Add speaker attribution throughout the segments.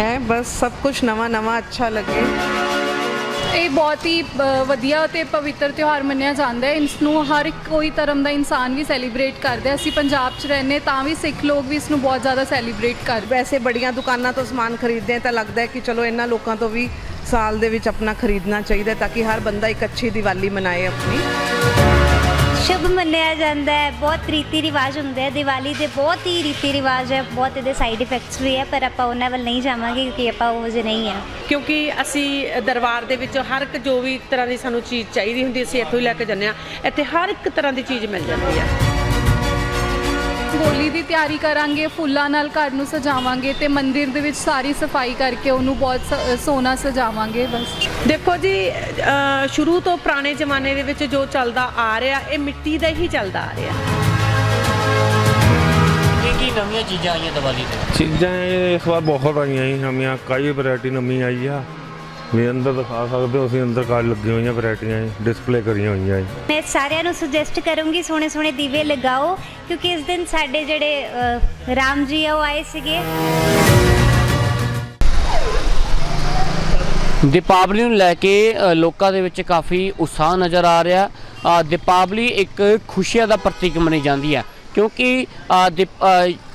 Speaker 1: ਹੈ ਬਸ ਸਭ ਕੁਝ ਨਵਾਂ ਨਵਾਂ ਅੱਛਾ ਲੱਗੇ
Speaker 2: ਇਹ ਬਹੁਤ ਹੀ ਅ, ਵਧੀਆ ਤੇ ਪਵਿੱਤਰ ਤਿਉਹਾਰ ਮੰਨਿਆ ਜਾਂਦਾ ਹੈ। ਇਸ ਨੂੰ ਹਰ ਇੱਕ ਕੋਈ ਧਰਮ ਦਾ ਇਨਸਾਨ ਵੀ ਸੈਲੀਬ੍ਰੇਟ ਕਰਦਾ ਹੈ। ਅਸੀਂ ਪੰਜਾਬ 'ਚ ਰਹਿੰਦੇ ਤਾਂ ਵੀ ਸਿੱਖ ਲੋਕ ਵੀ ਇਸ ਨੂੰ ਬਹੁਤ ਜ਼ਿਆਦਾ ਸੈਲੀਬ੍ਰੇਟ ਕਰਦੇ
Speaker 1: ਵੈਸੇ ਬੜੀਆਂ ਦੁਕਾਨਾਂ ਤੋਂ ਸਮਾਨ ਖਰੀਦਦੇ ਹਾਂ ਤਾਂ ਲੱਗਦਾ ਹੈ ਕਿ ਚਲੋ ਇਹਨਾਂ ਲੋਕਾਂ ਤੋਂ ਵੀ ਸਾਲ ਦੇ ਵਿੱਚ ਆਪਣਾ ਖਰੀਦਣਾ ਚਾਹੀਦਾ ਹੈ ਤਾਂ ਕਿ ਹਰ ਬੰਦਾ ਇੱਕ ਅੱਛੀ ਦੀਵਾਲੀ ਮਨਾਏ ਆਪਣੀ।
Speaker 3: ਸ਼ੁਭ ਮੰਨਿਆ ਜਾਂਦਾ ਹੈ। ਬਹੁਤ ਰੀਤੀ ਰਿਵਾਜ ਹੁੰਦੇ ਆ। ਦੀਵਾਲੀ ਦੇ ਬਹੁਤ ਹੀ ਰੀਤੀ ਰਿਵਾਜ ਹੈ। ਬਹੁਤ ਇਹਦੇ ਸਾਈਡ ਇਫੈਕਟਸ ਵੀ ਹੈ, ਪਰ ਆਪਾਂ ਉਹਨਾਂ ਵੱਲ ਨਹੀਂ ਜਾਵਾਂਗੇ ਕਿਉਂਕਿ ਆਪਾਂ ਉਹ ਜਿਹੇ ਨਹੀਂ ਆ।
Speaker 4: ਕਿਉਂਕਿ ਅਸੀਂ ਦਰਬਾਰ ਦੇ ਵਿੱਚ ਹਰ ਇੱਕ ਜੋ ਵੀ ਤਰ੍ਹਾਂ ਦੀ ਸਾਨੂੰ ਚੀਜ਼ ਚਾਹੀਦੀ ਹੁੰਦੀ, ਅਸੀਂ ਇੱਥੋਂ ਹੀ ਲੈ ਕੇ ਜਾਂਦੇ ਆ ਇੱਥੇ ਹਰ ਇੱਕ ਤਰ੍ਹਾਂ ਦੀ ਚੀਜ਼ ਮਿਲ ਜਾਂਦੀ ਆ
Speaker 2: ਹੋਲੀ ਦੀ ਤਿਆਰੀ ਕਰਾਂਗੇ ਫੁੱਲਾਂ ਨਾਲ ਘਰ ਨੂੰ ਸਜਾਵਾਂਗੇ ਤੇ ਮੰਦਿਰ ਦੇ ਵਿੱਚ ਸਾਰੀ ਸਫ਼ਾਈ ਕਰਕੇ ਉਹਨੂੰ ਬਹੁਤ ਸ- ਸੋਹਣਾ ਸਜਾਵਾਂਗੇ ਬਸ।
Speaker 4: ਦੇਖੋ ਜੀ ਸ਼ੁਰੂ ਤੋਂ ਪੁਰਾਣੇ ਜ਼ਮਾਨੇ ਦੇ ਵਿੱਚ ਜੋ ਚੱਲਦਾ ਆ ਰਿਹਾ ਇਹ ਮਿੱਟੀ ਦਾ ਹੀ ਚੱਲਦਾ ਆ ਰਿਹਾ।
Speaker 5: ਕੀ ਕੀ ਨਵੀਆਂ ਚੀਜ਼ਾਂ ਆਈਆਂ ਦੀਵਾਲੀ ਤੇ?
Speaker 6: ਚੀਜ਼ਾਂ ਇਹ ਇਸ ਵਾਰ ਬਹੁਤ ਆਈਆਂ ਜੀ ਨਵੀਆਂ ਕਈ ਵੈਰਾਈਟੀ ਨਵੀਂ ਆਈ ਆ। ਵੀ ਅੰਦਰ ਦਿਖਾ ਸਕਦੇ ਹੋ ਅਸੀਂ ਅੰਦਰ ਕਾਲ ਲੱਗੀਆਂ ਹੋਈਆਂ ਵੈਰਾਈਟੀਆਂ ਡਿਸਪਲੇ ਕਰੀਆਂ ਹੋਈਆਂ ਜੀ।
Speaker 3: ਮੈਂ ਸਾਰਿਆਂ ਨੂੰ ਸੁਜੈਸਟ ਕਰੂੰਗੀ ਸੋਹਣੇ ਸੋਹਣੇ ਦੀਵੇ ਲਗਾਓ ਕਿਉਂਕਿ ਇਸ ਦਿਨ ਸਾਡੇ ਜਿਹੜੇ ਅ, ਰਾਮ ਜੀ ਆ ਉਹ ਆਏ ਸੀਗੇ।
Speaker 5: ਦੀਪਾਵਲੀ ਨੂੰ ਲੈ ਕੇ ਅ, ਲੋਕਾਂ ਦੇ ਵਿੱਚ ਕਾਫੀ ਉਤਸ਼ਾਹ ਨਜ਼ਰ ਆ ਰਿਹਾ। ਅ, ਦੀਪਾਵਲੀ ਇੱਕ ਖੁਸ਼ੀਆਂ ਦਾ ਪ੍ਰਤੀਕ ਮੰਨੀ ਜਾਂਦੀ ਹੈ। ਕਿਉਂਕਿ ਦੀਪ-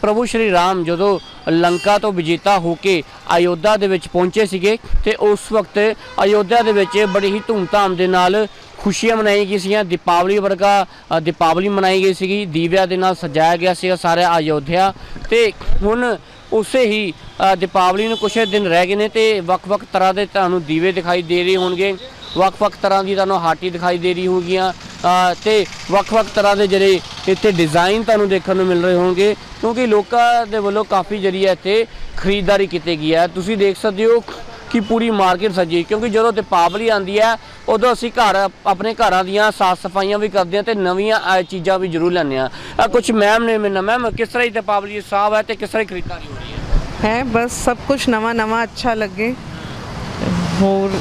Speaker 5: ਪ੍ਰਭੂ ਸ਼੍ਰੀ ਰਾਮ ਜਦੋਂ ਲੰਕਾ ਤੋਂ ਵਿਜੇਤਾ ਹੋ ਕੇ ਅਯੋਧਿਆ ਦੇ ਵਿੱਚ ਪਹੁੰਚੇ ਸੀਗੇ ਤੇ ਉਸ ਵਕਤ ਅਯੋਧਿਆ ਦੇ ਵਿੱਚ ਬੜੀ ਹੀ ਧੂਮਧਾਮ ਦੇ ਨਾਲ ਖੁਸ਼ੀਆਂ ਮਨਾਈ ਗਈ ਸੀਗੀਆਂ। ਦੀਪਾਵਲੀ ਵਰਗਾ ਦੀਪਾਵਲੀ ਮਨਾਈ ਗਈ ਸੀਗੀ। ਦੀਵਿਆਂ ਦੇ ਨਾਲ ਸਜਾਇਆ ਗਿਆ ਸੀਗਾ ਸਾਰਾ ਅਯੋਧਿਆ ਤੇ ਹੁਣ ਉਸੇ ਹੀ ਦੀਪਾਵਲੀ ਨੂੰ ਕੁਛ ਦਿਨ ਰਹਿ ਗਏ ਨੇ ਤੇ ਵੱਖ-ਵੱਖ ਤਰ੍ਹਾਂ ਦੇ ਤੁਹਾਨੂੰ ਦੀਵੇ ਦਿਖਾਈ ਦੇ ਰਹੇ ਹੋਣਗੇ। ਵੱਖ-ਵੱਖ ਤਰ੍ਹਾਂ ਦੀ ਤੁਹਾਨੂੰ ਹਾਟੀ ਦਿਖਾਈ ਦੇ ਰਹੀ ਹੋਗੀਆਂ ਅ, ਤੇ ਵੱਖ-ਵੱਖ ਤਰ੍ਹਾਂ ਦੇ ਜਿਹੜੇ ਇੱਥੇ ਡਿਜ਼ਾਈਨ ਤੁਹਾਨੂੰ ਦੇਖਣ ਨੂੰ ਮਿਲ ਰਹੇ ਹੋਣਗੇ, ਕਿਉਂਕਿ ਲੋਕਾਂ ਦੇ ਵੱਲੋਂ ਕਾਫੀ ਜਿਹੜੀ ਹੈ ਇੱਥੇ ਖਰੀਦਦਾਰੀ ਕੀਤੀ ਗਈ ਹੈ। ਤੁਸੀਂ ਦੇਖ ਸਕਦੇ ਹੋ ਕਿ ਪੂਰੀ ਮਾਰਕੀਟ ਸਜੀ ਕਿਉਂਕਿ ਜਦੋਂ ਦੀਪਾਵਲੀ ਆਉਂਦੀ ਹੈ, ਉਦੋਂ ਅਸੀਂ ਘਰ ਆਪਣੇ ਘਰਾਂ ਦੀਆਂ ਸਾਫ਼ ਸਫਾਈਆਂ ਵੀ ਕਰਦੇ ਹਾਂ ਤੇ ਨਵੀਆਂ ਚੀਜ਼ਾਂ ਵੀ ਜ਼ਰੂਰ ਲੈਂਦੇ ਹਾਂ। ਕੁਝ ਮੈਮ ਨੇ ਮੈਨੂੰ ਮੈਮ ਕਿਸ ਤਰ੍ਹਾਂ ਦੀ ਦੀਪਾਵਲੀ ਸਾਫ਼ ਹੈ ਤੇ ਕਿਸ ਤਰ੍ਹਾਂ ਦੀ ਖਰੀਦਦਾਰੀ ਹੋ ਰਹੀ ਹੈ?
Speaker 1: ਹੈ, ਬਸ ਸਭ ਕੁਝ ਨਵਾਂ ਨਵਾਂ ਅੱਛਾ ਲੱਗੇ। ਹੋਰ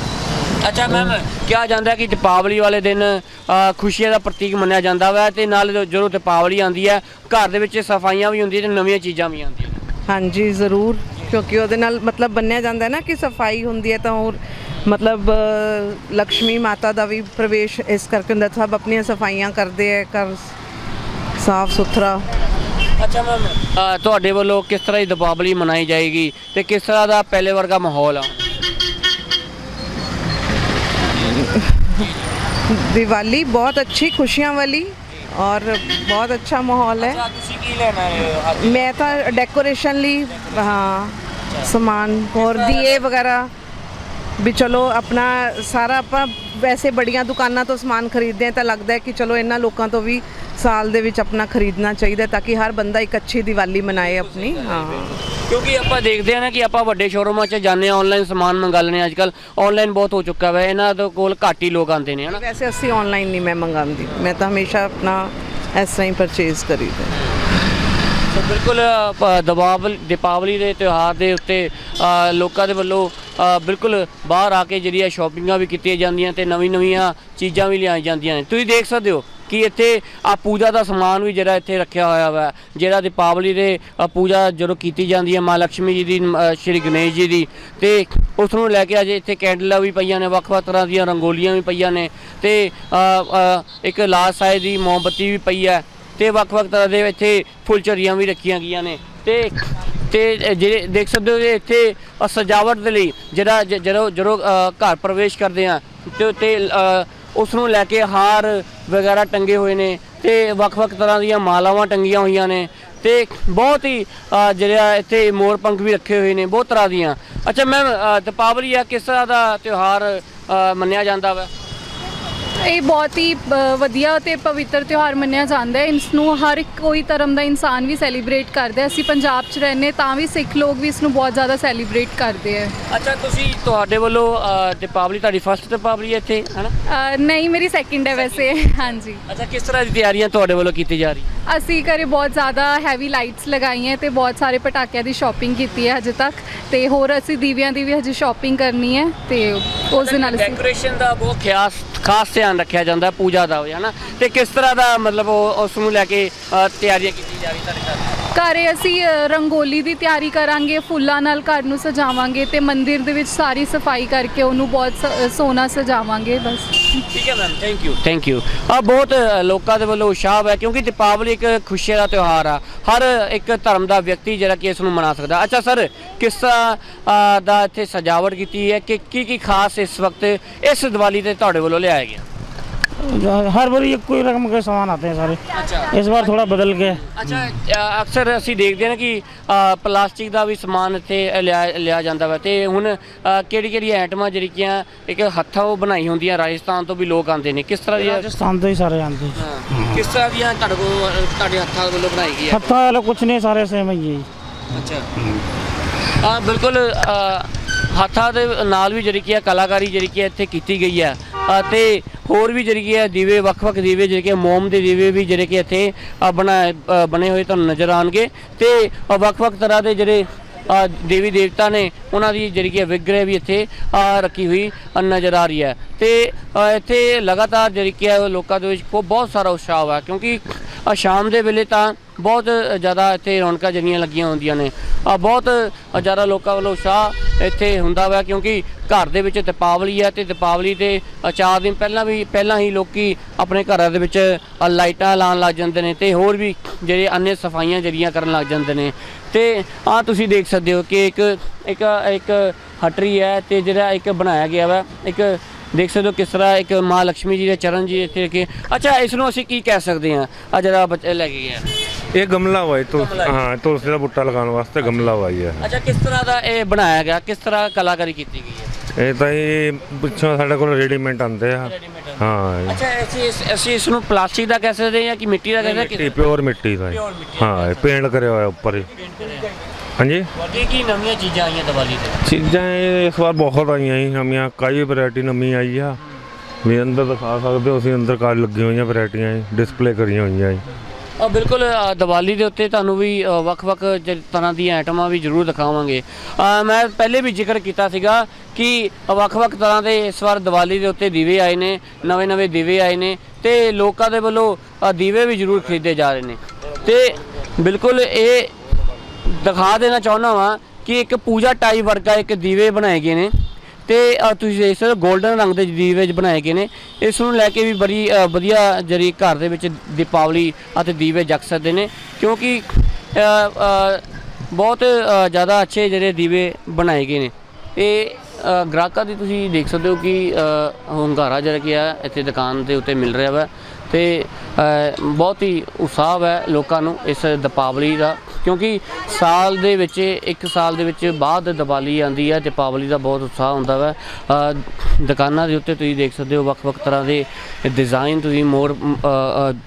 Speaker 5: ਅੱਛਾ ਮੈਮ ਕਿਹਾ ਜਾਂਦਾ ਕਿ ਦੀਪਾਵਲੀ ਵਾਲੇ ਦਿਨ ਅ, ਖੁਸ਼ੀਆਂ ਦਾ ਪ੍ਰਤੀਕ ਮੰਨਿਆ ਜਾਂਦਾ ਵਾ ਤੇ ਨਾਲ ਜਦੋਂ ਦੀਪਾਵਲੀ ਆਉਂਦੀ ਹੈ ਘਰ ਦੇ ਵਿੱਚ ਸਫਾਈਆਂ ਵੀ ਹੁੰਦੀਆਂ ਤੇ ਨਵੀਆਂ ਚੀਜ਼ਾਂ ਵੀ ਆਉਂਦੀਆਂ।
Speaker 1: ਹਾਂਜੀ ਜ਼ਰੂਰ ਕਿਉਂਕਿ ਉਹਦੇ ਨਾਲ ਮਤਲਬ ਬੰਨਿਆ ਜਾਂਦਾ ਹੈ ਨਾ ਕਿ ਸਫ਼ਾਈ ਹੁੰਦੀ ਹੈ ਤਾਂ ਹੋਰ ਮਤਲਬ ਅ, ਲక్ష్ਮੀ ਮਾਤਾ ਦਾ ਵੀ ਪ੍ਰਵੇਸ਼ ਇਸ ਕਰਕੇ ਹੁੰਦਾ ਸਭ ਆਪਣੀਆਂ ਸਫਾਈਆਂ ਕਰਦੇ ਹੈ ਘਰ ਸਾਫ਼ ਸੁਥਰਾ।
Speaker 5: ਅੱਛਾ ਮੈਮ ਤੁਹਾਡੇ ਵੱਲੋਂ ਕਿਸ ਤਰ੍ਹਾਂ ਦੀ ਦੀਪਾਵਲੀ ਮਨਾਈ ਜਾਏਗੀ ਤੇ ਕਿਸ ਤਰ੍ਹਾਂ ਦਾ ਪਹਿਲੇ ਵਰਗਾ ਮਾਹੌਲ ਆ?
Speaker 1: ਦੀਵਾਲੀ ਬਹੁਤ ਅੱਛੀ ਖੁਸ਼ੀਆਂ ਵਾਲੀ ਔਰ ਬਹੁਤ ਅੱਛਾ ਮਾਹੌਲ ਹੈ
Speaker 5: ਤੁਸੀਂ ਕੀ ਲੈਣਾ ਹੈ
Speaker 1: ਮੈਂ ਤਾਂ ਡੈਕੋਰੇਸ਼ਨ ਲਈ ਹਾਂ ਸਮਾਨ ਹੋਰ ਦੀਏ ਵਗੈਰਾ ਵੀ ਚਲੋ ਆਪਣਾ ਸਾਰਾ ਆਪਾਂ ਵੈਸੇ ਬੜੀਆਂ ਦੁਕਾਨਾਂ ਤੋਂ ਸਮਾਨ ਖਰੀਦਦੇ ਹਾਂ ਤਾਂ ਲੱਗਦਾ ਹੈ ਕਿ ਚਲੋ ਇਹਨਾਂ ਲੋਕਾਂ ਤੋਂ ਵੀ ਸਾਲ ਦੇ ਵਿੱਚ ਆਪਣਾ ਖਰੀਦਣਾ ਚਾਹੀਦਾ ਤਾਂ ਕਿ ਹਰ ਬੰਦਾ ਇੱਕ ਅੱਛੀ ਦੀਵਾਲੀ ਮਨਾਏ ਆਪਣੀ ਹਾਂ।
Speaker 5: ਕਿਉਂਕਿ ਆਪਾਂ ਦੇਖਦੇ ਆ ਨਾ ਕਿ ਆਪਾਂ ਵੱਡੇ ਸ਼ੋਰੂਮਾਂ 'ਚ ਜਾਂਦੇ ਆ ਆਨਲਾਈਨ ਸਮਾਨ ਮੰਗਾ ਲੈਂਦੇ ਆ ਅੱਜਕੱਲ ਆਨਲਾਈਨ ਬਹੁਤ ਹੋ ਚੁੱਕਾ ਵਾ ਇਹਨਾਂ ਦੇ ਕੋਲ ਘੱਟ ਹੀ ਲੋਕ ਆਉਂਦੇ ਨੇ ਹਨਾ?
Speaker 1: ਵੈਸੇ ਅਸੀਂ ਆਨਲਾਈਨ ਨਹੀਂ ਮੈਂ ਮੰਗਾਉਂਦੀ। ਮੈਂ ਤਾਂ ਹਮੇਸ਼ਾ ਆਪਣਾ ਇਸ ਤਰ੍ਹਾਂ ਹੀ ਪਰਚੇਜ਼ ਕਰੀਦਾ
Speaker 5: ਸੋ ਬਿਲਕੁਲ ਅ, ਦੀਪਾਵਲੀ ਦੇ ਤਿਉਹਾਰ ਦੇ ਉੱਤੇ ਲੋਕਾਂ ਦੇ ਵੱਲੋਂ ਬਿਲਕੁਲ ਬਾਹਰ ਆ ਕੇ ਜਿਹੜੀਆਂ ਸ਼ਾਪਿੰਗਾਂ ਵੀ ਕੀਤੀਆਂ ਜਾਂਦੀਆਂ ਤੇ ਨਵੀਂ ਨਵੀਆਂ ਚੀਜ਼ਾਂ ਵੀ ਲਿਆਈ ਜਾਂਦੀਆਂ ਨੇ। ਤੁਸੀਂ ਦੇਖ ਸਕਦੇ ਹੋ ਕਿ ਇੱਥੇ ਆ ਪੂਜਾ ਦਾ ਸਮਾਨ ਵੀ ਜਿਹੜਾ ਇੱਥੇ ਰੱਖਿਆ ਹੋਇਆ ਵਾ ਜਿਹੜਾ ਦੀਪਾਵਲੀ ਦੇ ਅ, ਪੂਜਾ ਜਦੋਂ ਕੀਤੀ ਜਾਂਦੀ ਹੈ ਮਾਂ ਲక్ష్ਮੀ ਜੀ ਦੀ ਅ, ਸ਼੍ਰੀ ਗਣੇਸ਼ ਜੀ ਦੀ ਤੇ ਉਸ ਨੂੰ ਲੈ ਕੇ ਅੱਜ ਇੱਥੇ ਕੈਂਡਲਾਂ ਵੀ ਪਈਆਂ ਨੇ ਵੱਖ-ਵੱਖ ਤਰ੍ਹਾਂ ਦੀਆਂ ਰੰਗੋਲੀਆਂ ਵੀ ਪਈਆਂ ਨੇ ਤੇ ਅ, ਅ, ਇੱਕ ਲਾਲ ਸਾਏ ਦੀ ਮੋਮਬੱਤੀ ਵੀ ਪਈ ਹੈ ਤੇ ਵੱਖ-ਵੱਖ ਤਰ੍ਹਾਂ ਦੇ ਇੱਥੇ ਫੁੱਲਝੜੀਆਂ ਵੀ ਰੱਖੀਆਂ ਗਈਆਂ ਨੇ ਤੇ ਤੇ ਜਿਹੜੇ ਦੇਖ ਸਕਦੇ ਹੋ ਕਿ ਇੱਥੇ ਅ, ਸਜਾਵਟ ਦੇ ਲਈ ਜਿਹੜਾ ਜ- ਜਦੋਂ ਜਦੋਂ ਅ, ਘਰ ਪ੍ਰਵੇਸ਼ ਕਰਦੇ ਆ ਤੇ ਤੇ ਉਸ ਨੂੰ ਲੈ ਕੇ ਹਾਰ ਵਗੈਰਾ ਟੰਗੇ ਹੋਏ ਨੇ ਤੇ ਵੱਖ-ਵੱਖ ਤਰ੍ਹਾਂ ਦੀਆਂ ਮਾਲਾਵਾਂ ਟੰਗੀਆਂ ਹੋਈਆਂ ਨੇ ਤੇ ਬਹੁਤ ਹੀ ਅ, ਜਿਹੜਾ ਇੱਥੇ ਮੋਰ ਪੰਖ ਵੀ ਰੱਖੇ ਹੋਏ ਨੇ ਬਹੁਤ ਤਰ੍ਹਾਂ ਦੀਆਂ। ਅੱਛਾ ਮੈਮ ਦੀਪਾਵਲੀ ਆ ਕਿਸ ਤਰ੍ਹਾਂ ਦਾ ਤਿਉਹਾਰ ਮੰਨਿਆ ਜਾਂਦਾ ਵਾ?
Speaker 2: ਇਹ ਬਹੁਤ ਹੀ ਵਧੀਆ ਤੇ ਪਵਿੱਤਰ ਤਿਉਹਾਰ ਮੰਨਿਆ ਜਾਂਦਾ ਹੈ। ਇਸ ਨੂੰ ਹਰ ਕੋਈ ਧਰਮ ਦਾ ਇਨਸਾਨ ਵੀ ਸੈਲੀਬ੍ਰੇਟ ਕਰਦਾ ਹੈ। ਅਸੀਂ ਪੰਜਾਬ 'ਚ ਰਹਿੰਦੇ ਤਾਂ ਵੀ ਸਿੱਖ ਲੋਕ ਵੀ ਇਸ ਨੂੰ ਬਹੁਤ ਜ਼ਿਆਦਾ ਸੈਲੀਬ੍ਰੇਟ ਕਰਦੇ ਹੈ।
Speaker 5: ਅੱਛਾ ਤੁਸੀਂ ਤੁਹਾਡੇ ਵੱਲੋਂ ਦੀਪਾਵਲੀ ਤੁਹਾਡੀ ਫਸਟ ਦੀਪਾਵਲੀ ਹੈ ਇੱਥੇ ਹਨਾ
Speaker 2: ਨਹੀਂ ਮੇਰੀ ਸੈਕਿੰਡ ਹੈ ਵੈਸੇ ਹਾਂਜੀ।
Speaker 5: ਅੱਛਾ ਕਿਸ ਤਰ੍ਹਾਂ ਦੀ ਤਿਆਰੀਆਂ ਤੁਹਾਡੇ ਵੱਲੋਂ ਕੀਤੀ ਜਾ ਰਹੀ?
Speaker 2: ਅਸੀਂ ਘਰੇ ਬਹੁਤ ਜ਼ਿਆਦਾ ਹੈਵੀ ਲਾਈਟਸ ਲਗਾਈਆਂ ਤੇ ਬਹੁਤ ਸਾਰੇ ਪਟਾਕਿਆਂ ਦੀ ਸ਼ਾਪਿੰਗ ਕੀਤੀ ਹੈ ਹਜੇ ਤੱਕ। ਤੇ ਹੋਰ ਅਸੀਂ ਦੀਵਿਆਂ ਦੀ ਵੀ ਹਜੇ ਸ਼ਾਪਿੰਗ ਕਰਨੀ ਹੈ ਤੇ ਉਸ ਦੇ ਨਾਲ
Speaker 5: ਡੈਕੋਰੇਸ਼ਨ ਦਾ ਬਹੁਤ ਖਾਸ ਖਾਸ ਧਿਆਨ ਰੱਖਿਆ ਜਾਂਦਾ ਪੂਜਾ ਦਾ ਹੈ ਨਾ ਤੇ ਕਿਸ ਤਰ੍ਹਾਂ ਦਾ ਮਤਲਬ ਉਹ- ਉਸ ਨੂੰ ਲੈ ਕੇ ਤਿਆਰੀਆਂ ਕੀਤੀ ਜਾ ਰਹੀ ਤੁਹਾਡੇ ਘਰ?
Speaker 2: ਘਰੇ ਅਸੀਂ ਰੰਗੋਲੀ ਦੀ ਤਿਆਰੀ ਕਰਾਂਗੇ ਫੁੱਲਾਂ ਨਾਲ ਘਰ ਨੂੰ ਸਜਾਵਾਂਗੇ ਤੇ ਮੰਦਿਰ ਦੇ ਵਿੱਚ ਸਾਰੀ ਸਫ਼ਾਈ ਕਰਕੇ ਉਹਨੂੰ ਬਹੁਤ ਸ- ਸੋਹਣਾ ਸਜਾਵਾਂਗੇ ਬਸ।
Speaker 5: ਠੀਕ ਹੈ ma'am thank you thank you ਆ ਬਹੁਤ ਲੋਕਾਂ ਦੇ ਵੱਲੋਂ ਉਤਸ਼ਾਹ ਹੈ ਕਿਉਂਕਿ ਦੀਪਾਵਲੀ ਇੱਕ ਖੁਸ਼ੀ ਦਾ ਤਿਉਹਾਰ ਆ। ਹਰ ਇੱਕ ਧਰਮ ਦਾ ਵਿਅਕਤੀ ਜਿਹੜਾ ਕਿ ਇਸ ਨੂੰ ਮਨਾ ਸਕਦਾ। ਅੱਛਾ ਸਰ ਕਿਸ ਦਾ ਇੱਥੇ ਸਜਾਵਟ ਕੀਤੀ ਹੈ? ਕਿ ਕੀ ਕੀ ਖਾਸ ਇਸ ਵਕਤ ਇਸ ਦੀਵਾਲੀ ਤੇ ਤੁਹਾਡੇ ਵੱਲੋਂ ਲਿਆਇਆ ਗਿਆ?
Speaker 7: ਹਰ ਵਾਰੀ ਇੱਕੋ ਹੀ ਰਕਮ ਕੇ ਸਮਾਨ ਆਤੇ ਹੈ
Speaker 5: ਸਾਰੇ।
Speaker 7: ਇਸ ਵਾਰ ਥੋੜਾ ਬਦਲ ਕੇ
Speaker 5: ਅੱਛਾ ਅਕਸਰ ਅਸੀਂ ਦੇਖਦੇ ਹਾਂ ਕਿ ਪਲਾਸਟਿਕ ਦਾ ਵੀ ਸਮਾਨ ਇੱਥੇ ਲਿਆ ਲਿਆ ਜਾਂਦਾ ਵਾ। ਤੇ ਹੁਣ ਕਿਹੜੀ ਕਿਹੜੀ ਆਈਟਮਾਂ ਜਿਹੜੀ ਕਿ ਆ, ਇੱਕ ਹੱਥਾਂ ਉਹ ਬਣਾਈ ਹੁੰਦੀਆਂ ਰਾਜਸਥਾਨ ਤੋਂ ਵੀ ਲੋਕ ਆਉਂਦੇ ਨੇ। ਕਿਸ ਤਰ੍ਹਾਂ ਦੀਆਂ
Speaker 7: ਰਾਜਸਥਾਨ ਤੋਂ ਹੀ ਸਾਰੇ
Speaker 5: ਆਉਂਦੇ। ਕਿਸ ਤਰ੍ਹਾਂ ਦੀਆਂ ਤੁਹਾਡੇ ਕੋਲ ਤੁਹਾਡੇ ਹੱਥਾਂ ਵੱਲੋਂ ਬਣਾਈ ਗਈ ਹੈ
Speaker 7: ਹੱਥਾਂ ਵਾਲਾ ਕੁਛ ਨਹੀਂ ਸਾਰੇ ਸੇਮ ਹੀ ਹੈ
Speaker 5: ਅੱਛਾ। ਹਾਂ ਬਿਲਕੁਲ ਹੱਥਾਂ ਦੇ ਨਾਲ ਵੀ ਜਿਹੜੀ ਕੀ ਹੈ ਕਲਾਕਾਰੀ ਜਿਹੜੀ ਕੀ ਹੈ ਇੱਥੇ ਕੀਤੀ ਗਈ ਹੈ। ਅਤੇ ਹੋਰ ਵੀ ਜਿਹੜੀ ਕੀ ਹੈ ਦੀਵੇ ਵੱਖ-ਵੱਖ ਦੀਵੇ ਜਿਹੜੇ ਕਿ ਮੋਮ ਦੇ ਦੀਵੇ ਵੀ ਜਿਹੜੇ ਕਿ ਇੱਥੇ ਅ, ਬਣਾ ਬਣੇ ਹੋਏ ਤੁਹਾਨੂੰ ਨਜ਼ਰ ਆਣਗੇ ਤੇ ਵੱਖ-ਵੱਖ ਤਰ੍ਹਾਂ ਦੇ ਜਿਹੜੇ ਦੇਵੀ ਦੇਵਤਾ ਨੇ ਉਹਨਾਂ ਦੀ ਜਿਹੜੀ ਕਿ ਵਿਗ੍ਰਹਿ ਵੀ ਇੱਥੇ ਰੱਖੀ ਹੋਈ ਨਜ਼ਰ ਆ ਰਹੀ ਹੈ। ਤੇ ਇੱਥੇ ਲਗਾਤਾਰ ਜਿਹੜੀ ਕਿ ਹੈ ਲੋਕਾਂ ਦੇ ਵਿੱਚ ਕੋ ਬਹੁਤ ਸਾਰਾ ਉਤਸ਼ਾਹ ਹੈ ਕਿਉਂਕਿ ਆ ਸ਼ਾਮ ਦੇ ਵੇਲੇ ਤਾਂ ਬਹੁਤ ਜ਼ਿਆਦਾ ਇੱਥੇ ਰੌਣਕਾਂ ਜੜੀਆਂ ਲੱਗੀਆਂ ਹੁੰਦੀਆਂ ਨੇ। ਆ ਬਹੁਤ ਜ਼ਿਆਦਾ ਲੋਕਾਂ ਵੱਲੋਂ ਉਤਸ਼ਾਹ ਇੱਥੇ ਹੁੰਦਾ ਵਾ ਕਿਉਂਕਿ ਘਰ ਦੇ ਵਿੱਚ ਦੀਪਾਵਲੀ ਹੈ ਤੇ ਦੀਪਾਵਲੀ ਦੇ ਚਾਰ ਦਿਨ ਪਹਿਲਾਂ ਵੀ ਪਹਿਲਾਂ ਹੀ ਲੋਕੀ ਆਪਣੇ ਘਰਾਂ ਦੇ ਵਿੱਚ ਲਾਈਟਾਂ ਲਾਉਣ ਲੱਗ ਜਾਂਦੇ ਨੇ ਤੇ ਹੋਰ ਵੀ ਜਿਹੜੇ ਅਨੇ ਸਫਾਈਆਂ ਜੜੀਆਂ ਕਰਨ ਲੱਗ ਜਾਂਦੇ ਨੇ। ਤੇ ਆ ਤੁਸੀਂ ਦੇਖ ਸਕਦੇ ਹੋ ਕਿ ਇੱਕ ਇੱਕ ਇੱਕ ਹਟਰੀ ਹੈ ਤੇ ਜਿਹੜਾ ਇੱਕ ਬਣਾਇਆ ਗਿਆ ਵਾ। ਇੱਕ ਦੇਖ ਸਕਦੇ ਹੋ ਕਿਸ ਤਰ੍ਹਾਂ ਇੱਕ ਮਾਂ ਲక్ష్ਮੀ ਜੀ ਦੇ ਚਰਨ ਜੀ ਇੱਥੇ ਰੱਖੇ। ਅੱਛਾ ਇਸ ਨੂੰ ਅਸੀਂ ਕੀ ਕਹਿ ਸਕਦੇ ਹਾਂ? ਆ ਜਿਹੜਾ ਬੱਚੇ ਲੈ ਕੇ ਗਿਆ।
Speaker 6: ਇਹ ਗਮਲਾ ਵਾ ਇਹ ਤੁਲ
Speaker 5: ਗਮਲਾ ਹੈ।
Speaker 6: ਹਾਂ ਤੁਲਸੀ ਦਾ ਬੂਟਾ ਲਗਾਉਣ ਵਾਸਤੇ ਗਮਲਾ ਵਾ ਜੀ ਇਹ।
Speaker 5: ਅੱਛਾ ਕਿਸ ਤਰ੍ਹਾਂ ਦਾ ਇਹ ਬਣਾਇਆ ਗਿਆ? ਕਿਸ ਤਰ੍ਹਾਂ ਕਲਾਕਾਰੀ ਕੀਤੀ ਗਈ ਹੈ?
Speaker 6: ਇਹ ਤਾਂ ਇਹ ਪਿੱਛੋਂ ਸਾਡੇ ਕੋਲ ਰੈਡੀਮੇਡ ਆਉਂਦੇ ਆ। ਹਾਂ
Speaker 5: ਅੱਛਾ ਅਸੀਂ ਇਸ- ਅਸੀਂ ਇਸ ਨੂੰ ਪਲਾਸਟਿਕ ਦਾ ਕਹਿ ਸਕਦੇ ਹਾਂ ਜਾਂ ਕਿ ਮਿੱਟੀ ਦਾ ਕਹਿ ਸਕਦੇ
Speaker 6: ਪਿਓਰ ਮਿੱਟੀ ਦਾ ਹਾਂ ਇਹ ਪੇਂਟ ਕਰਿਆ ਹੋਇਆ ਉੱਪਰ ਹੀ। ਹਾਂਜੀ?
Speaker 5: ਕੀ ਕੀ ਨਵੀਆਂ ਚੀਜ਼ਾਂ ਆਈਆਂ ਦੀਵਾਲੀ ਤੇ?
Speaker 6: ਚੀਜ਼ਾਂ ਇਹ ਇਸ ਵਾਰ ਬਹੁਤ ਆਈਆਂ ਜੀ ਨਵੀਆਂ ਕਈ ਵੈਰਾਈਟੀ ਨਵੀਂ ਆਈ ਆ। ਵੀ ਅੰਦਰ ਦਿਖਾ ਸਕਦੇ ਹੋ ਅਸੀਂ ਅੰਦਰ ਕਾਰਡ ਲੱਗੀਆਂ ਹੋਈਆਂ ਵੈਰਾਈਟੀਆਂ ਡਿਸਪਲੇ ਕਰੀਆਂ ਹੋਈਆਂ ਜੀ।
Speaker 5: ਆ ਬਿਲਕੁਲ ਅ, ਦੀਵਾਲੀ ਦੇ ਉੱਤੇ ਤੁਹਾਨੂੰ ਵੀ ਅ, ਵੱਖ-ਵੱਖ ਜ- ਤਰ੍ਹਾਂ ਦੀਆਂ ਆਈਟਮਾਂ ਵੀ ਜ਼ਰੂਰ ਦਿਖਾਵਾਂਗੇ। ਅ, ਮੈਂ ਪਹਿਲੇ ਵੀ ਜ਼ਿਕਰ ਕੀਤਾ ਸੀਗਾ ਕਿ ਵੱਖ-ਵੱਖ ਤਰ੍ਹਾਂ ਦੇ ਇਸ ਵਾਰ ਦੀਵਾਲੀ ਦੇ ਉੱਤੇ ਦੀਵੇ ਆਏ ਨੇ ਨਵੇਂ-ਨਵੇਂ ਦੀਵੇ ਆਏ ਨੇ ਤੇ ਲੋਕਾਂ ਦੇ ਵੱਲੋਂ ਅ, ਦੀਵੇ ਵੀ ਜ਼ਰੂਰ ਖਰੀਦੇ ਜਾ ਰਹੇ ਨੇ। ਤੇ ਬਿਲਕੁਲ ਇਹ ਦਿਖਾ ਦੇਣਾ ਚਾਹੁੰਦਾ ਵਾਂ ਕਿ ਇੱਕ ਪੂਜਾ ਟਾਈਪ ਵਰਗਾ ਇੱਕ ਦੀਵੇ ਬਣਾਏ ਗਏ ਨੇ ਤੇ ਤੁਸੀਂ ਦੇਖ ਸਕਦੇ 골ਡਨ ਰੰਗ ਦੇ ਦੀਵੇ ਬਣਾਏ ਗਏ ਨੇ। ਇਸ ਨੂੰ ਲੈ ਕੇ ਵੀ ਬੜੀ ਵਧੀਆ ਜਿਹੜੀ ਘਰ ਦੇ ਵਿੱਚ ਦੀਪਾਵਲੀ ਅਤੇ ਦੀਵੇ ਜਗ ਸਕਦੇ ਨੇ ਕਿਉਂਕਿ ਬਹੁਤ ਜ਼ਿਆਦਾ ਅੱਛੇ ਜਿਹੜੇ ਦੀਵੇ ਬਣਾਏ ਗਏ ਨੇ। ਇਹ ਗ੍ਰਾਹਕਾਂ ਦੀ ਤੁਸੀਂ ਦੇਖ ਸਕਦੇ ਹੋ ਕਿ ਅ, ਹੁੰਗਾਰਾ ਜਿਹੜਾ ਕੀ ਆ ਇੱਥੇ ਦੁਕਾਨ ਦੇ ਉੱਤੇ ਮਿਲ ਰਿਹਾ ਵਾ। ਤੇ ਬਹੁਤ ਹੀ ਉਤਸ਼ਾਹ ਹੈ ਲੋਕਾਂ ਨੂੰ ਇਸ ਦੀਪਾਵਲੀ ਦਾ, ਕਿਉਂਕਿ ਸਾਲ ਦੇ ਵਿੱਚ, ਇੱਕ ਸਾਲ ਦੇ ਵਿੱਚ ਬਾਅਦ ਦੀਵਾਲੀ ਆਉਂਦੀ ਹੈ ਦੀਪਾਵਲੀ ਦਾ ਬਹੁਤ ਉਤਸ਼ਾਹ ਹੁੰਦਾ ਵਾ। ਦੁਕਾਨਾਂ ਦੇ ਉੱਤੇ ਤੁਸੀਂ ਦੇਖ ਸਕਦੇ ਹੋ ਵੱਖ-ਵੱਖ ਤਰ੍ਹਾਂ ਦੇ ਡਿਜ਼ਾਈਨ ਤੁਸੀਂ ਮੋਰ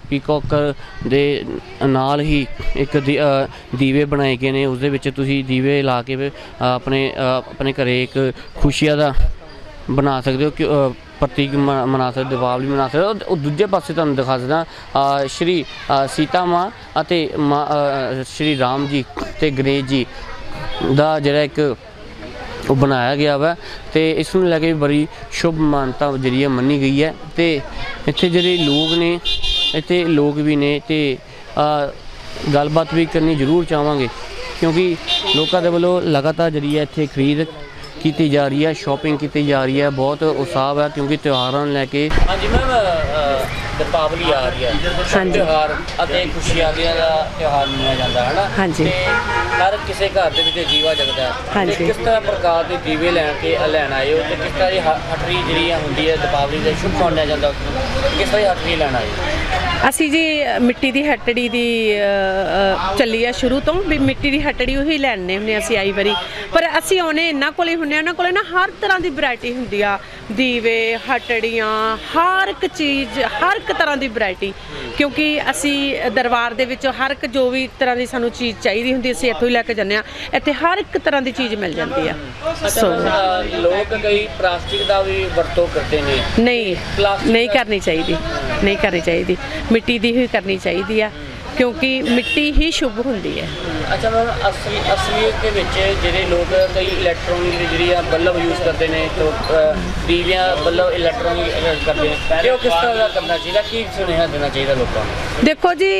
Speaker 5: ਪੀਕੋਕ ਦੇ ਨਾਲ ਹੀ ਇੱਕ ਦੀ- ਦੀਵੇ ਬਣਾਏ ਗਏ ਨੇ। ਉਸ ਦੇ ਵਿੱਚ ਤੁਸੀਂ ਦੀਵੇ ਲਾ ਕੇ ਆਪਣੇ ਆਪਣੇ ਘਰੇ ਇੱਕ ਖੁਸ਼ੀਆਂ ਦਾ ਬਣਾ ਸਕਦੇ ਹੋ ਕਿ ਪ੍ਰਤੀਕ ਮ- ਮਨਾ ਸਕਦੇ ਦੀਪਾਵਲੀ ਮਨਾ ਸਕਦੇ। ਹੋ ਉਹ- ਦੂਜੇ ਪਾਸੇ ਤੁਹਾਨੂੰ ਦਿਖਾ ਸਕਦਾ ਸ਼੍ਰੀ ਸੀਤਾ ਮਾਂ ਅਤੇ ਮਾਂ, ਸ਼੍ਰੀ ਰਾਮ ਜੀ ਤੇ ਗਣੇਸ਼ ਜੀ ਦਾ ਜਿਹੜਾ ਇੱਕ ਉਹ ਬਣਾਇਆ ਗਿਆ ਵਾ ਤੇ ਇਸ ਨੂੰ ਲੈ ਕੇ ਵੀ ਬੜੀ ਸ਼ੁਭ ਮਾਨਤਾ ਜਿਹੜੀ ਹੈ ਮੰਨੀ ਗਈ ਹੈ ਤੇ ਇੱਥੇ ਜਿਹੜੇ ਲੋਕ ਨੇ ਇੱਥੇ ਲੋਕ ਵੀ ਨੇ ਤੇ ਗੱਲਬਾਤ ਵੀ ਕਰਨੀ ਜ਼ਰੂਰ ਚਾਹਾਂਗੇ ਕਿਉਂਕਿ ਲੋਕਾਂ ਦੇ ਵੱਲੋਂ ਲਗਾਤਾਰ ਜਿਹੜੀ ਹੈ ਇੱਥੇ ਖਰੀਦ ਕੀਤੀ ਜਾ ਰਹੀ ਹੈ ਸ਼ਾਪਿੰਗ ਕੀਤੀ ਜਾ ਰਹੀ ਹੈ ਬਹੁਤ ਉਤਸ਼ਾਹ ਹੈ ਕਿਉਂਕਿ ਤਿਉਹਾਰਾਂ ਨੂੰ ਲੈ ਕੇ ਹਾਂਜੀ ਮੈਮ ਦੀਪਾਵਲੀ ਆ ਰਹੀ ਹੈ
Speaker 4: ਹਾਂਜੀ।
Speaker 5: ਤਿਉਹਾਰ ਅਤੇ ਖੁਸ਼ੀਆਂ ਦਾ ਤਿਉਹਾਰ ਮੰਨਿਆ ਜਾਂਦਾ ਹੈ ਨਾ
Speaker 4: ਹਾਂਜੀ।
Speaker 5: ਤੇ ਹਰ ਕਿਸੇ ਘਰ ਦੇ ਵਿੱਚ ਜੀਵਾ ਜਗਦਾ ਹੈ
Speaker 4: ਹਾਂਜੀ।
Speaker 5: ਤੇ ਕਿਸ ਤਰ੍ਹਾਂ ਪ੍ਰਕਾਰ ਦੇ ਦੀਵੇ ਲੈਣ ਕੇ ਲੈਣ ਆਏ ਹੋ ਤੇ ਕਿਸ ਤਰ੍ਹਾਂ ਦੀ ਹਟਰੀ ਜਿਹੜੀ ਆ ਹੁੰਦੀ ਹੈ ਦੀਪਾਵਲੀ ਦੇ ਸ਼ੁਭ ਮੰਨਿਆ ਜਾਂਦਾ ਉਸ ਕਿਸ ਤਰ੍ਹਾਂ ਦੀ ਹਟਰੀ ਲੈਣ ਆਏ ਹੋ?
Speaker 4: ਅਸੀਂ ਜੀ ਮਿੱਟੀ ਦੀ ਹੱਟੜੀ ਦੀ ਚੱਲੀ ਆ ਸ਼ੁਰੂ ਤੋਂ ਵੀ ਮਿੱਟੀ ਦੀ ਹੱਟੜੀ ਉਹੀ ਲੈਣੇ ਹੁੰਦੇ ਅਸੀਂ ਆਈ ਵਾਰੀ। ਪਰ ਅਸੀਂ ਆਉਨੇ ਇਹਨਾਂ ਕੋਲੇ ਹੁੰਨੇ ਉਹਨਾਂ ਕੋਲੇ ਨਾ ਹਰ ਤਰ੍ਹਾਂ ਦੀ ਵੈਰਾਈਟੀ ਹੁੰਦੀ ਆ। ਦੀਵੇ ਹੱਟੜੀਆਂ ਹਰ ਇੱਕ ਚੀਜ਼ ਹਰ ਇੱਕ ਤਰ੍ਹਾਂ ਦੀ ਵੈਰਾਈਟੀ। ਕਿਉਂਕਿ ਅਸੀਂ ਦਰਬਾਰ ਦੇ ਵਿੱਚ ਹਰ ਇੱਕ ਜੋ ਵੀ ਤਰ੍ਹਾਂ ਦੀ ਸਾਨੂੰ ਚੀਜ਼ ਚਾਹੀਦੀ ਹੁੰਦੀ ਅਸੀਂ ਇੱਥੋਂ ਹੀ ਲੈ ਕੇ ਜਾਂਦੇ ਆ। ਇੱਥੇ ਹਰ ਇੱਕ ਤਰ੍ਹਾਂ ਦੀ ਚੀਜ਼ ਮਿਲ ਜਾਂਦੀ ਆ। ਸੋ
Speaker 5: ਲੋਕ ਕਈ ਪਲਾਸਟਿਕ ਦਾ ਵੀ ਵਰਤੋਂ ਕਰਦੇ ਨੇ।
Speaker 4: ਨਹੀਂ ਨਹੀਂ ਕਰਨੀ ਚਾਹੀਦੀ ਨਹੀਂ ਕਰਨੀ ਚਾਹੀਦੀ। ਮਿੱਟੀ ਦੀ ਹੀ ਕਰਨੀ ਚਾਹੀਦੀ ਆ ਕਿਉਂਕਿ ਮਿੱਟੀ ਹੀ ਸ਼ੁਭ ਹੁੰਦੀ ਹੈ।
Speaker 5: ਅੱਛਾ ਮੈਮ ਅਸਲੀ ਅਸਲੀਅਤ ਦੇ ਵਿੱਚ ਜਿਹੜੇ ਲੋਕ ਕਈ ਇਲੈਕਟ੍ਰੋਨਿਕ ਜਿਹੜੀ ਆ ਬੱਲਬ ਯੂਜ਼ ਕਰਦੇ ਨੇ ਤੋਂ ਅ, ਦੀਵਿਆਂ ਬੱਲਬ ਇਲੈਕਟ੍ਰੋਨਿਕ ਕਰਦੇ ਨੇ। ਉਹ ਕਿਸ ਤਰ੍ਹਾਂ ਦਾ ਕਰਨਾ ਚਾਹੀਦਾ? ਕੀ ਸੁਨੇਹਾ ਦੇਣਾ ਚਾਹੀਦਾ ਲੋਕਾਂ ਨੂੰ?
Speaker 4: ਦੇਖੋ ਜੀ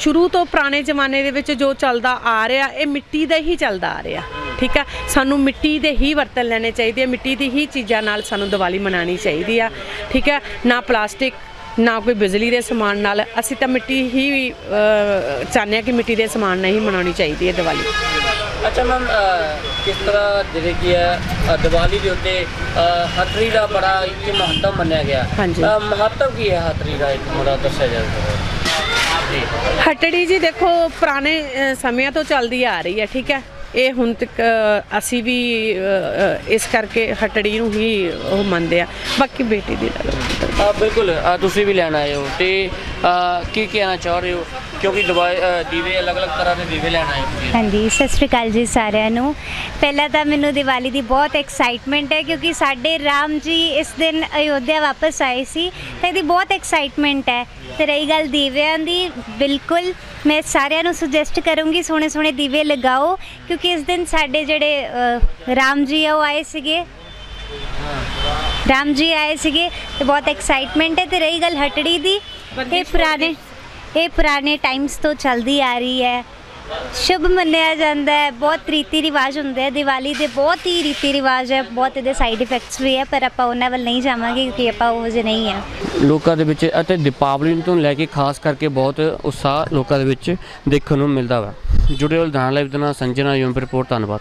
Speaker 4: ਸ਼ੁਰੂ ਤੋਂ ਪੁਰਾਣੇ ਜ਼ਮਾਨੇ ਦੇ ਵਿੱਚ ਜੋ ਚੱਲਦਾ ਆ ਰਿਹਾ ਇਹ ਮਿੱਟੀ ਦਾ ਹੀ ਚੱਲਦਾ ਆ ਰਿਹਾ। ਠੀਕ ਹੈ ਸਾਨੂੰ ਮਿੱਟੀ ਦੇ ਹੀ ਬਰਤਨ ਲੈਣੇ ਚਾਹੀਦੇ ਆ ਮਿੱਟੀ ਦੀ ਹੀ ਚੀਜ਼ਾਂ ਨਾਲ ਸਾਨੂੰ ਦੀਵਾਲੀ ਮਨਾਉਣੀ ਚਾਹੀਦੀ ਆ। ਠੀਕ ਹੈ ਨਾ ਪਲਾਸਟਿਕ ਨਾ ਕੋਈ ਬਿਜਲੀ ਦੇ ਸਮਾਨ ਨਾਲ। ਅਸੀਂ ਤਾਂ ਮਿੱਟੀ ਹੀ ਚਾਹੁੰਦੇ ਹਾਂ ਕਿ ਮਿੱਟੀ ਦੇ ਸਮਾਨ ਨਾਲ ਹੀ ਮਨਾਉਣੀ ਚਾਹੀਦੀ ਹੈ ਦੀਵਾਲੀ।
Speaker 5: ਅੱਛਾ ਮੈਮ ਕਿਸ ਤਰ੍ਹਾਂ ਜਿਹੜੇ ਕੀ ਹੈ ਦੀਵਾਲੀ ਦੇ ਉੱਤੇ ਹਥਰੀ ਦਾ ਬੜਾ ਇੱਕ ਮਹੱਤਵ ਮੰਨਿਆ ਗਿਆ। ਮਹੱਤਵ ਕੀ ਹੈ ਹਥਰੀ ਦਾ ਇੱਕ ਥੋੜਾ ਦੱਸਿਆ ਜਾਵੇ ਜੀ।
Speaker 4: ਹਟੜੀ ਜੀ ਦੇਖੋ ਪੁਰਾਣੇ ਸਮਿਆਂ ਤੋਂ ਚੱਲਦੀ ਆ ਰਹੀ ਹੈ ਠੀਕ ਹੈ? ਇਹ ਹੁਣ ਤੱਕ ਅਸੀਂ ਵੀ ਇਸ ਕਰਕੇ ਹਟੜੀ ਨੂੰ ਹੀ ਉਹ ਮੰਨਦੇ ਆ। ਬਾਕੀ ਬੇਟੀ ਦੀ ਗੱਲ
Speaker 5: ਆ ਬਿਲਕੁਲ ਆ ਤੁਸੀਂ ਵੀ ਲੈਣ ਆਏ ਹੋ ਤੇ ਕੀ ਕਹਿਣਾ ਚਾਹ ਰਹੇ ਹੋ? ਕਿਉਂਕਿ ਦਵਾਈ ਦੀਵੇ ਅਲੱਗ-ਅਲੱਗ ਤਰ੍ਹਾਂ ਦੇ ਦੀਵੇ ਲੈਣ ਆਏ ਹੋ
Speaker 3: ਹਾਂਜੀ ਸਤਿ ਸ਼੍ਰੀ ਅਕਾਲ ਜੀ ਸਾਰਿਆਂ ਨੂੰ। ਪਹਿਲਾਂ ਤਾਂ ਮੈਨੂੰ ਦੀਵਾਲੀ ਦੀ ਬਹੁਤ ਐਕਸਾਈਟਮੈਂਟ ਹੈ ਕਿਉਂਕਿ ਸਾਡੇ ਰਾਮ ਜੀ ਇਸ ਦਿਨ ਅਯੋਧਿਆ ਵਾਪਸ ਆਏ ਸੀ ਤਾਂ ਇਹਦੀ ਬਹੁਤ ਐਕਸਾਈਟਮੈਂਟ ਹੈ। ਤੇ ਰਹੀ ਗੱਲ ਦੀਵਿਆਂ ਦੀ ਬਿਲਕੁਲ। ਮੈਂ ਸਾਰਿਆਂ ਨੂੰ ਸੁਜੈਸਟ ਕਰੂੰਗੀ ਸੋਹਣੇ ਸੋਹਣੇ ਦੀਵੇ ਲਗਾਓ ਕਿਉਂਕਿ ਇਸ ਦਿਨ ਸਾਡੇ ਜਿਹੜੇ ਅ, ਰਾਮ ਜੀ ਆ ਉਹ ਆਏ ਸੀਗੇ। ਰਾਮ ਜੀ ਆਏ ਸੀਗੇ ਤੇ ਬਹੁਤ ਐਕਸਾਈਟਮੈਂਟ ਹੈ ਤੇ ਰਹੀ ਗੱਲ ਹਟੜੀ ਦੀ। ਇਹ ਪੁਰਾਣੇ ਇਹ ਪੁਰਾਣੇ ਟਾਈਮਸ ਤੋਂ ਚੱਲਦੀ ਆ ਰਹੀ ਹੈ। ਸ਼ੁਭ ਮੰਨਿਆ ਜਾਂਦਾ ਹੈ, ਬਹੁਤ ਰੀਤੀ ਰਿਵਾਜ ਹੁੰਦੇ ਆ, ਦੀਵਾਲੀ ਦੇ ਬਹੁਤ ਹੀ ਰੀਤੀ ਰਿਵਾਜ ਹੈ, ਬਹੁਤ ਇਹਦੇ ਸਾਈਡ ਇਫੈਕਟਸ ਵੀ ਹੈ, ਪਰ ਆਪਾਂ ਉਹਨਾਂ ਵੱਲ ਨਹੀਂ ਜਾਵਾਂਗੇ ਕਿਉਂਕਿ ਆਪਾਂ ਉਹ ਜਿਹੇ ਨਹੀਂ ਆ
Speaker 5: ਲੋਕਾਂ ਦੇ ਵਿੱਚ ਅਤੇ ਦੀਪਾਵਲੀ ਨੂੰ ਲੈ ਕੇ ਖਾਸ ਕਰਕੇ ਬਹੁਤ ਉਤਸ਼ਾਹ ਲੋਕਾਂ ਦੇ ਵਿੱਚ ਦੇਖਣ ਨੂੰ ਮਿਲਦਾ ਵਾ। ਜੁੜੇ ਹੋਏ ਦਾਨ ਲਾਈਵ ਦੇ ਨਾਲ, ਸੰਜਨਾ ਯੂਮ ਰਿਪੋਰਟ ਧੰਨਵਾਦ।